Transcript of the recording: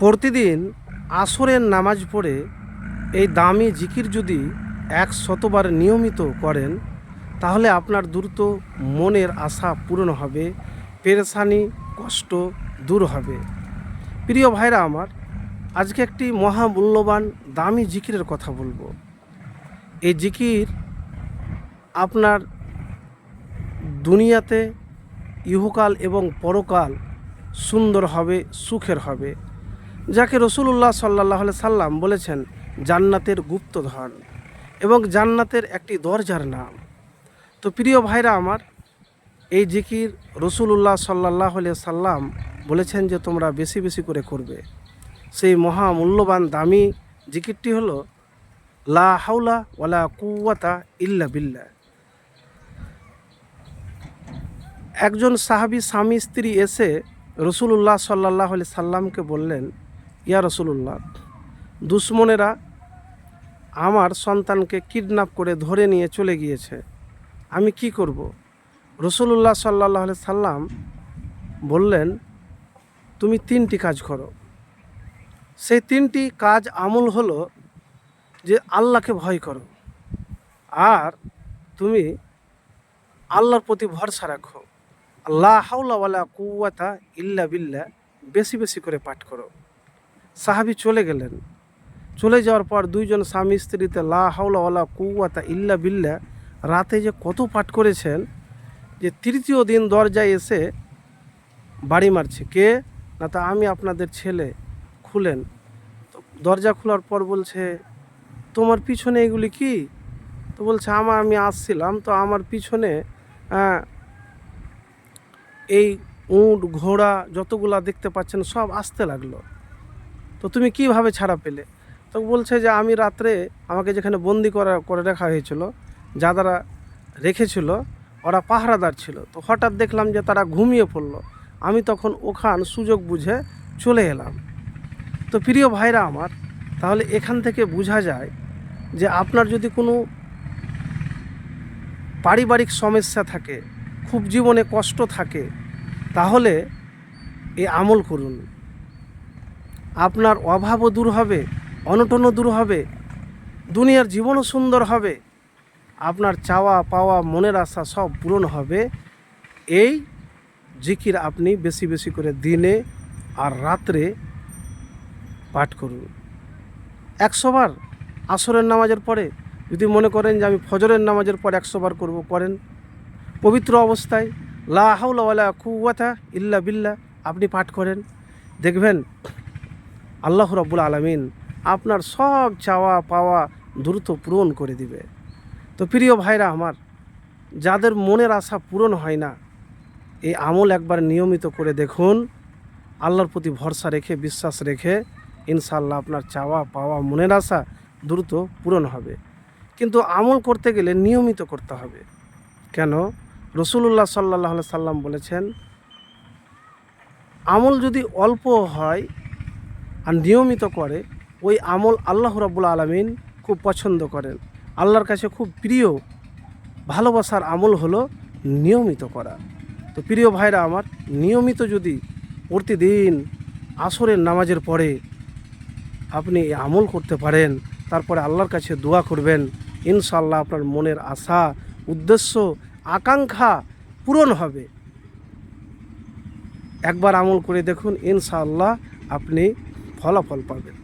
প্রতিদিন আসরের নামাজ পড়ে এই দামি জিকির যদি এক শতবার নিয়মিত করেন, তাহলে আপনার দ্রুত মনের আশা পূরণ হবে, পেরেশানি, কষ্ট দূর হবে। প্রিয় ভাইরা আমার, আজকে একটি মহামূল্যবান দামি জিকিরের কথা বলব। এই জিকির আপনার দুনিয়াতে ইহকাল এবং পরকাল সুন্দর হবে, সুখের হবে। যাকে রসুল্লাহ সাল্লাহ সাল্লাম বলেছেন জান্নাতের গুপ্তধন এবং জান্নাতের একটি দরজার নাম। তো প্রিয় ভাইরা আমার, এই জিকির রসুল্লাহ সাল্লাহ সাল্লাম বলেছেন যে তোমরা বেশি বেশি করে করবে। সেই মহা মূল্যবান দামি জিকিরটি হলো, লা হাউলা ওয়ালা কুয়াতা ইল্লা বিল্লা একজন সাহাবি স্বামী স্ত্রী এসে রসুল্লাহ সাল্লাহ সাল্লামকে বললেন ইয়া রসুল্লাহ দুশ্মনেরা আমার সন্তানকে কিডন্যাপ করে ধরে নিয়ে চলে গিয়েছে। আমি কি করব? রসুল্লাহ সাল্লাহ সাল্লাম বললেন, তুমি তিনটি কাজ করো। সেই তিনটি কাজ আমল হলো যে আল্লাহকে ভয় করো আর তুমি আল্লাহর প্রতি ভরসা রাখো। আল্লাহ হাউলা কুয়াতা ইল্লা বিল্লা বেশি বেশি করে পাঠ করো। সাহাবি চলে গেলেন। চলে যাওয়ার পর দুইজন স্বামী স্ত্রীতে লা হাউলা ওয়ালা কুয়াতা ইল্লা বিল্লা রাতে যে কত পাঠ করেছেন যে তৃতীয় দিন দরজায় এসে বাড়ি মারছে। কে? না তা আমি আপনাদের ছেলে। খুলেন। দরজা খোলার পর বলছে তোমার পিছনে এগুলি কি? তো বলছে আমার আমি আসছিলাম তো আমার পিছনে আহ, এই উঁট ঘোড়া যতগুলা দেখতে পাচ্ছেন সব আসতে লাগল। তো তুমি কীভাবে ছাড়া পেলে? তো বলছে যে আমি রাত্রে আমাকে যেখানে বন্দি করা, করে রাখা হয়েছিল যারা রেখেছিল, ওরা পাহারাদার ছিল। তো হঠাৎ দেখলাম যে তারা ঘুমিয়ে পড়ল। আমি তখন ওখান সুযোগ বুঝে চলে এলাম। তো প্রিয় ভাইরা আমার, তাহলে এখান থেকে বোঝা যায় যে আপনার যদি কোনো পারিবারিক সমস্যা থাকে, খুব জীবনে কষ্ট থাকে, তাহলে এ আমল করুন। আপনার অভাবও দূর হবে, অনটনও দূর হবে, দুনিয়ার জীবনও সুন্দর হবে। আপনার চাওয়া, পাওয়া, মনের আশা সব পূরণ হবে। এই জিকির আপনি বেশি বেশি করে দিনে আর রাত্রে পাঠ করুন। একশোবার আসরের নামাজের পরে যদি মনে করেন যে আমি ফজরের নামাজের পর একশোবার করব, করেন। পবিত্র অবস্থায় লা হাউলা ওয়ালা কুয়াতা ইল্লা বিল্লা আপনি পাঠ করেন। দেখবেন আল্লাহ রব্বুল আলমিন আপনার সব চাওয়া পাওয়া দ্রুত পূরণ করে দিবে। তো প্রিয় ভাইরা আমার, যাদের মনের আশা পূরণ হয় না, এই আমল একবার নিয়মিত করে দেখুন। আল্লাহর প্রতি ভরসা রেখে, বিশ্বাস রেখে ইনশাল্লাহ আপনার চাওয়া পাওয়া মনের আশা দ্রুত পূরণ হবে। কিন্তু আমল করতে গেলে নিয়মিত করতে হবে। কেন? রসুল্লাহ সাল্লাহ সাল্লাম বলেছেন, আমল যদি অল্প হয় আর নিয়মিত করে, ওই আমল আল্লাহ রাবুল আলমিন খুব পছন্দ করেন। আল্লাহর কাছে খুব প্রিয় ভালোবাসার আমল হলো নিয়মিত করা। তো প্রিয় ভাইরা আমার, নিয়মিত যদি প্রতিদিন আসরের নামাজের পরে আপনি আমল করতে পারেন, তারপরে আল্লাহর কাছে দোয়া করবেন ইনশাল্লাহ আপনার মনের আশা, উদ্দেশ্য, আকাঙ্ক্ষা পূরণ হবে। একবার আমল করে দেখুন, ইনশাআল্লাহ আপনি ফলাফল পাবেন